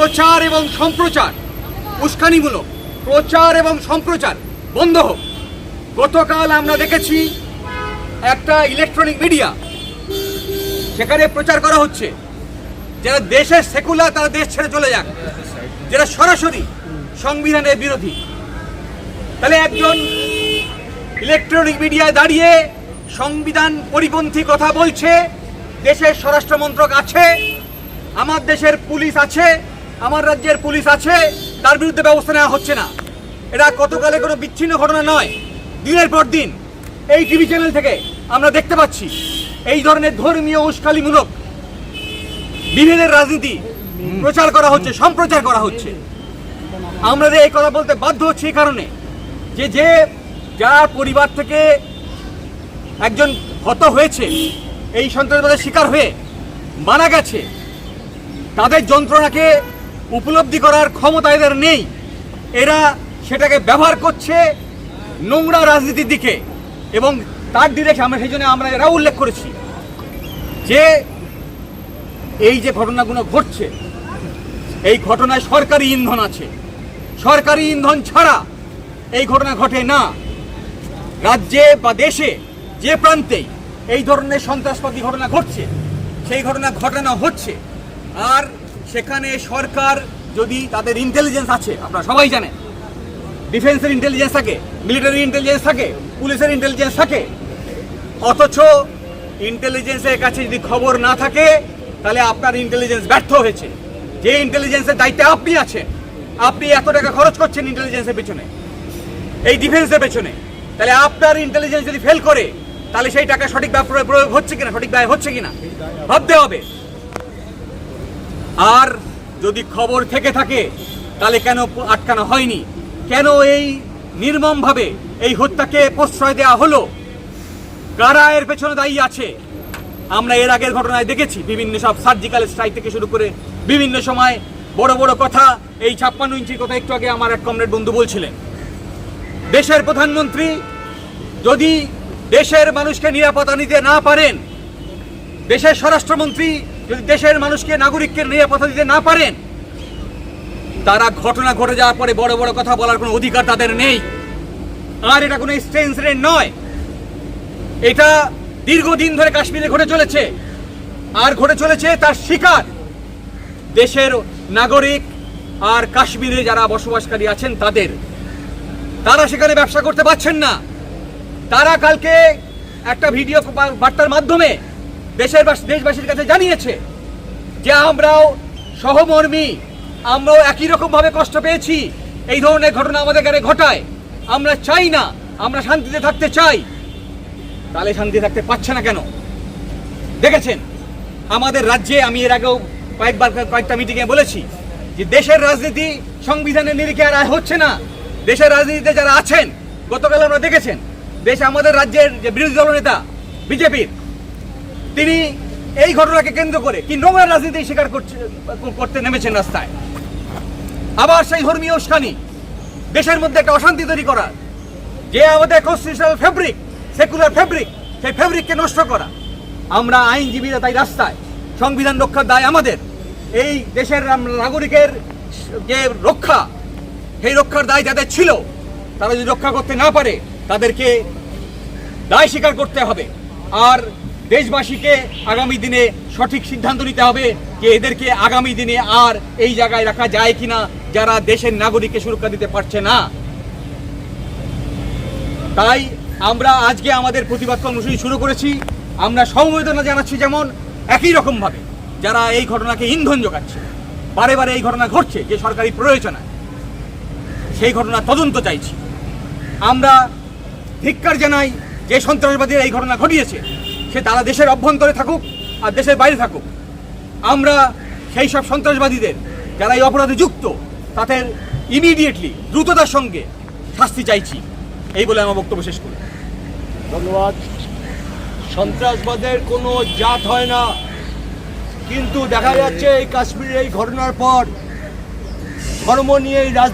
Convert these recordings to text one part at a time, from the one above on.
প্রচার এবং সম্প্রচার। উস্কানিমূলক প্রচার এবং সম্প্রচার বন্ধ হোক। গতকাল আমরা দেখেছি একটা ইলেকট্রনিক মিডিয়া সেখানে প্রচার করা হচ্ছে। যারা দেশের সেকুলার তারা দেশ ছেড়ে চলে যাক। যারা সরাসরি সংবিধানের বিরোধী। তাহলে একজন ইলেকট্রনিক মিডিয়ায় দাঁড়িয়ে সংবিধান পরিপন্থী কথা বলছে, দেশের স্বরাষ্ট্র মন্ত্রক আছে, আমার দেশের পুলিশ আছে আমার রাজ্যের পুলিশ আছে, তার বিরুদ্ধে ব্যবস্থা নেওয়া হচ্ছে না। এটা গতকালে কোনো বিচ্ছিন্ন ঘটনা নয়। দিনের পর দিন এই টিভি চ্যানেল থেকে আমরা দেখতে পাচ্ছি, এই ধরনের ধর্মীয় উস্কালিমূলক বিভেদের রাজনীতি প্রচার করা হচ্ছে, সম্প্রচার করা হচ্ছে। আমরা যে এই কথা বলতে বাধ্য হচ্ছি এই কারণে যে যে যার পরিবার থেকে একজন হত হয়েছে, এই সন্ত্রাসবাদের শিকার হয়ে মারা গেছে, তাদের যন্ত্রণাকে উপলব্ধি করার ক্ষমতা এদের নেই। এরা সেটাকে ব্যবহার করছে নোংরা রাজনীতির দিকে এবং তার ডিরেকশন আমরা সেই জন্য আমরা এরা উল্লেখ করেছি। যে এই যে ঘটনাগুলো ঘটছে, এই ঘটনায় সরকারি ইন্ধন আছে। সরকারি ইন্ধন ছাড়া এই ঘটনা ঘটে না। রাজ্যে বা দেশে যে প্রান্তেই এই ধরনের সন্ত্রাসবাদী ঘটনা ঘটছে, সেই ঘটনা ঘটানো হচ্ছে। আর সেখানে সরকার যদি তাদের ইন্টেলিজেন্স আছে, আপনারা সবাই জানেন। ডিফেন্সের ইন্টেলিজেন্স থাকে মিলিটারি ইন্টেলিজেন্স থাকে পুলিশের ইন্টেলিজেন্স থাকে। অথচ ইন্টেলিজেন্সের কাছে যদি খবর না থাকে, তাহলে আপনার ইন্টেলিজেন্স ব্যর্থ হয়েছে। যে ইন্টেলিজেন্সের দায়িত্বে আপনি আছেন, আপনি এত টাকা খরচ করছেন ইন্টেলিজেন্সের পেছনে। এই ডিফেন্সের পেছনে। তাহলে আপনার ইন্টেলিজেন্স যদি ফেল করে, তাহলে সেই টাকা সঠিক ব্যাপারে প্রয়োগ হচ্ছে কিনা, সঠিক ব্যয় হচ্ছে কিনা? ভাবতে হবে। আর যদি খবর থেকে থাকে, তাহলে কেন আটকানো হয়নি? কেন এই নির্মমভাবে এই হত্যাকে প্রশ্রয় দেওয়া হলো? কারা এর পেছনে দায়ী আছে। আমরা এর আগের ঘটনায় দেখেছি, বিভিন্ন সব সার্জিক্যাল স্ট্রাইক থেকে শুরু করে বিভিন্ন সময় বড় বড় কথা। এই ছাপ্পান্ন ইঞ্চির কথা একটু আগে আমার এক কমরেড বন্ধু বলছিলেন। দেশের প্রধানমন্ত্রী যদি দেশের মানুষকে নিরাপত্তা নিতে না পারেন, দেশের স্বরাষ্ট্রমন্ত্রী যদি দেশের মানুষকে নাগরিককে নিরাপত্তা দিতে না পারেন, তারা ঘটনা ঘটে যাওয়ার পরে বড় বড় কথা বলার কোনো অধিকার তাদের নেই। আর এটা কোনো ইনসিডেন্ট নয়। এটা দীর্ঘদিন ধরে কাশ্মীরে ঘটে চলেছে। আর ঘটে চলেছে তার শিকার। দেশের নাগরিক আর কাশ্মীরে যারা বসবাসকারী আছেন তাদের। তারা সেখানে ব্যবসা করতে পারছেন না। তারা কালকে একটা ভিডিও বার্তার মাধ্যমে দেশের বাস- দেশবাসীর কাছে জানিয়েছে যে আমরাও সহমর্মী, আমরাও একই রকমভাবে কষ্ট পেয়েছি। এই ধরনের ঘটনা আমাদের গায়ে ঘটায়। আমরা চাই না, আমরা শান্তিতে থাকতে চাই। তাহলে শান্তিতে থাকতে পারছে না কেন? দেখেছেন, আমাদের রাজ্যে আমি এর আগেও কয়েকবার কয়েকটা মিটিংয়ে বলেছি যে দেশের রাজনীতি সংবিধানের নিরিখে আর হচ্ছে না। দেশের রাজনীতিতে যারা আছেন, গতকাল আমরা দেখেছেন, দেশ আমাদের রাজ্যের যে বিরোধী দলনেতা, বিজেপির তিনি এই ঘটনাকে কেন্দ্র করে কি নোংরা রাজনীতি স্বীকার করতে নেমেছেন রাস্তায়। আবার সেই ধর্মীয় উস্কানি, দেশের মধ্যে একটা অশান্তি তৈরি করা, যে আমাদের কনস্টিটিউশনাল ফেব্রিক সেকুলার ফেব্রিক সেই ফেব্রিককে নষ্ট করা। আমরা আইনজীবীরা তাই রাস্তায়, সংবিধান রক্ষার দায় আমাদের। এই দেশের নাগরিকের যে রক্ষা, সেই রক্ষার দায় যাদের ছিল, তারা যদি রক্ষা করতে না পারে, তাদেরকে দায় স্বীকার করতে হবে। আর দেশবাসীকে আগামী দিনে সঠিক সিদ্ধান্ত নিতে হবে যে এদেরকে আগামী দিনে আর এই জায়গায় রাখা যায় কিনা, যারা দেশের নাগরিককে সুরক্ষা দিতে পারছে না। তাই আমরা আজকে আমাদের প্রতিবাদ কর্মসূচি শুরু করেছি। আমরা সমবেদনা জানাচ্ছি যেমন একই রকমভাবে যারা এই ঘটনাকে ইন্ধন যোগাচ্ছে, বারে বারে এই ঘটনা ঘটছে, যে সরকারি প্রয়োজনে সেই ঘটনা তদন্ত চাইছি। আমরা ধিক্কার জানাই যে সন্ত্রাসবাদীরা এই ঘটনা ঘটিয়েছে। সে তারা দেশের অভ্যন্তরে থাকুক আর দেশের বাইরে থাকুক। আমরা সেই সব সন্ত্রাসবাদীদের, যারা এই অপরাধে যুক্ত, তাদের ইমিডিয়েটলি দ্রুততার সঙ্গে শাস্তি চাইছি। এই বলে আমার বক্তব্য শেষ করি। ধন্যবাদ। সন্ত্রাসবাদের কোনো জাত হয় না। কিন্তু দেখা যাচ্ছে এই কাশ্মীরের এই ঘটনার পর ধর্ম নিয়ে এই রাজ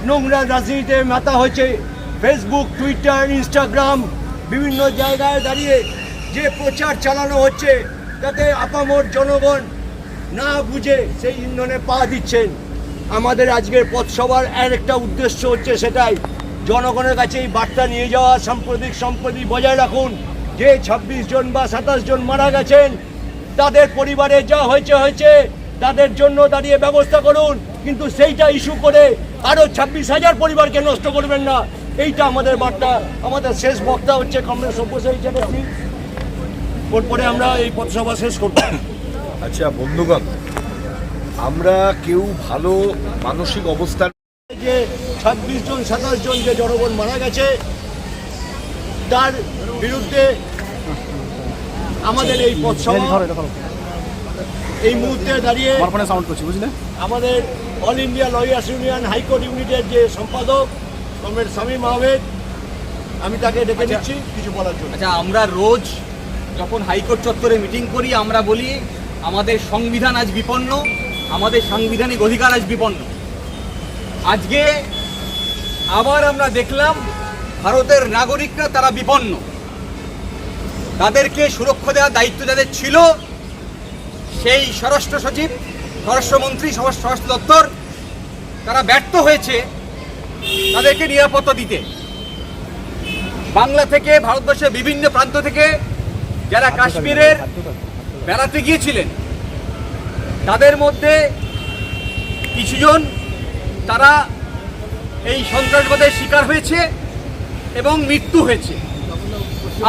রাজনীতিতে মাথা হয়েছে। ফেসবুক টুইটার ইনস্টাগ্রাম বিভিন্ন জায়গায় দাঁড়িয়ে যে প্রচার চালানো হচ্ছে যাতে আপামর জনগণ না বুঝে সেই ইন্ধনে পা দিচ্ছেন। আমাদের আজকের পথসভার আর একটা উদ্দেশ্য হচ্ছে সেটাই। জনগণের কাছে এই বার্তা নিয়ে যাওয়া, সাম্প্রতিক সম্প্রতি বজায় রাখুন। যে ছাব্বিশ জন বা সাতাশ জন মারা গেছেন, তাদের পরিবারে যা হয়েছে হয়েছে, তাদের জন্য দাঁড়িয়ে ব্যবস্থা করুন। কিন্তু সেইটা ইস্যু করে আরও ছাব্বিশ হাজার পরিবারকে নষ্ট করবেন না। এইটা আমাদের বার্তা। আমাদের শেষ বক্তা হচ্ছে কমরেড সব্যসাচী চ্যাটার্জি। পরে আমরা এই পথসভা শেষ করব। আচ্ছা বন্ধুগণ আমরা কেউ ভালো মানসিক অবস্থান যে ছাব্বিশ জন সাতাশ জন যে জনগণ মারা গেছে তার বিরুদ্ধে আমাদের এই পথসভা এই মুহূর্তে দাঁড়িয়ে সাউন্ড করছি বুঝলে? আমাদের all India lawyers union high court ইউনিটের যে সম্পাদক কমরেড শামীম আহমেদ আমি তাকে ডেকে নিচ্ছি কিছু বলার জন্য। আচ্ছা আমরা রোজ যখন হাইকোর্ট চত্বরে মিটিং করি, আমরা বলি, আমাদের সংবিধান আজ বিপন্ন, আমাদের সাংবিধানিক অধিকার আজ বিপন্ন। আজকে আবার আমরা দেখলাম, ভারতের নাগরিকরা তারা বিপন্ন। তাদেরকে সুরক্ষা দেওয়ার দায়িত্ব যাদের ছিল, সেই স্বরাষ্ট্র সচিব, স্বরাষ্ট্রমন্ত্রী স্বরাষ্ট্র দপ্তর, তারা ব্যর্থ হয়েছে তাদেরকে নিরাপত্তা দিতে। বাংলা থেকে, ভারতবর্ষের বিভিন্ন প্রান্ত থেকে যারা কাশ্মীরের বেড়াতে গিয়েছিলেন তাদের মধ্যে কিছুজন তারা এই সন্ত্রাসবাদের শিকার হয়েছে এবং মৃত্যু হয়েছে।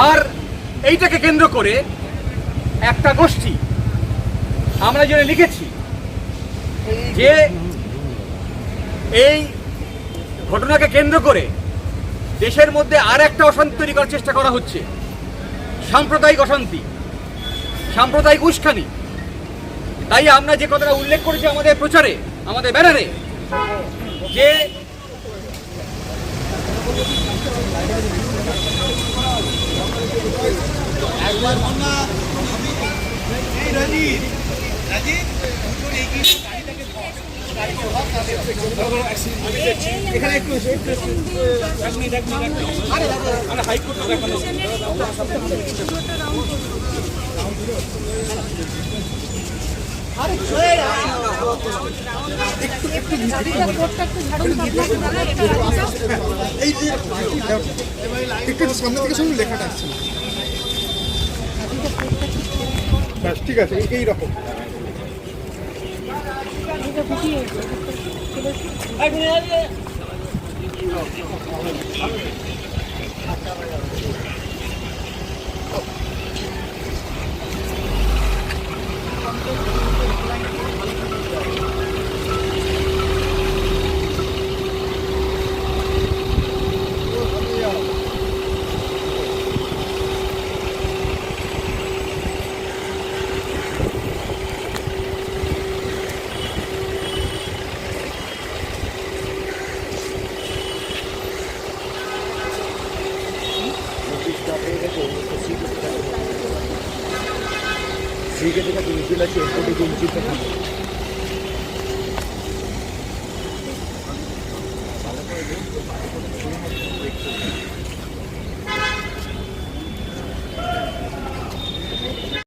আর এইটাকে কেন্দ্র করে একটা গোষ্ঠী আমরা যেটা লিখেছি যে এই ঘটনাকে কেন্দ্র করে দেশের মধ্যে আর একটা অশান্তি তৈরি করার চেষ্টা করা হচ্ছে। সাম্প্রদায়িক অশান্তি, সাম্প্রদায়িক উস্কানি। তাই আমরা যে কথাটা উল্লেখ করেছি আমাদের প্রচারে, আমাদের ব্যানারে, যে এখানে একটু হাইকোর্ট দেখানো একটু সামনে থেকে শুনুন লেখাটা আসছে ব্যাস ঠিক আছে এই রকম Thank you. ठीक आहे तुला तुमची लक्ष एककोटी तुमची